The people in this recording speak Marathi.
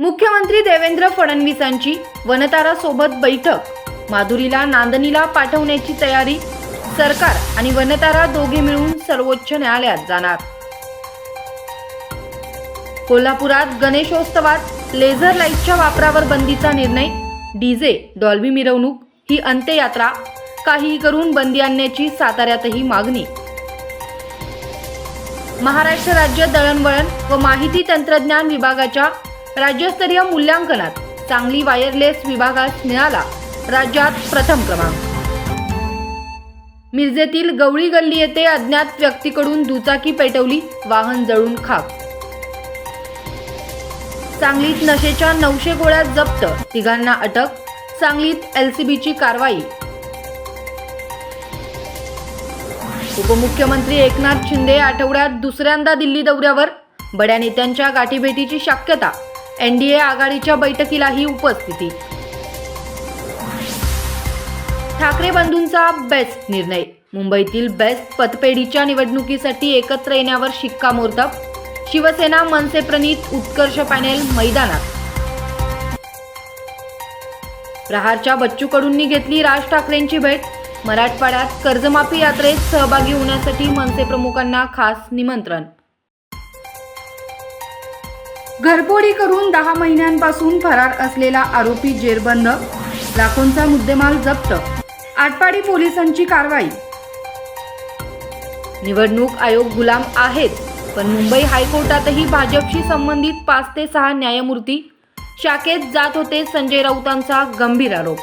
मुख्यमंत्री देवेंद्र फडणवीसांची वनतारा सोबत बैठक. माधुरीला नांदणीला पाठवण्याची तयारी. सरकार आणि वनतारा दोघे मिळून सर्वोच्च न्यायालयात जाणार. कोल्हापुरात गणेशोत्सवात लेझर लाईटच्या वापरावर बंदीचा निर्णय. डीजे डॉल्बी मिरवणूक ही अंत्ययात्रा. काही करून बंदी आणण्याची साताऱ्यातही मागणी. महाराष्ट्र राज्य दळणवळण व माहिती तंत्रज्ञान विभागाच्या राज्यस्तरीय मूल्यांकनात सांगली वायरलेस विभागास मिळाला राज्यात प्रथम क्रमांक. मिरजेतील गवळी गल्ली येथे अज्ञात व्यक्तीकडून दुचाकी पेटवली वाहन जळून खाक. सांगलीत नशेच्या नऊशे गोळ्या जप्त तिघांना अटक सांगलीत एलसीबीची कारवाई. उपमुख्यमंत्री एकनाथ शिंदे आठवड्यात दुसऱ्यांदा दिल्ली दौऱ्यावर बड्या नेत्यांच्या गाठीभेटीची शक्यता एनडीए आघाडीच्या बैठकीलाही उपस्थिती. ठाकरे बंधूंचा बेस्ट निर्णय. मुंबईतील बेस्ट पतपेढीच्या निवडणुकीसाठी एकत्र येण्यावर शिक्कामोर्तब. शिवसेना मनसे प्रणीत उत्कर्ष पॅनेल मैदानात. प्रहारच्या बच्चू कडूंनी घेतली राज ठाकरेंची भेट. मराठवाड्यात कर्जमाफी यात्रेत सहभागी होण्यासाठी मनसे प्रमुखांना खास निमंत्रण. घरफोडी करून दहा महिन्यांपासून फरार असलेला आरोपी जेरबंद. लाखोंचा मुद्देमाल जप्त. आटपाडी पोलिसांची कारवाई. निवडणूक आयोग गुलाम आहेत पण मुंबई हायकोर्टातही भाजपशी संबंधित पाच ते सहा न्यायमूर्ती शाखेत जात होते संजय राऊतांचा गंभीर आरोप.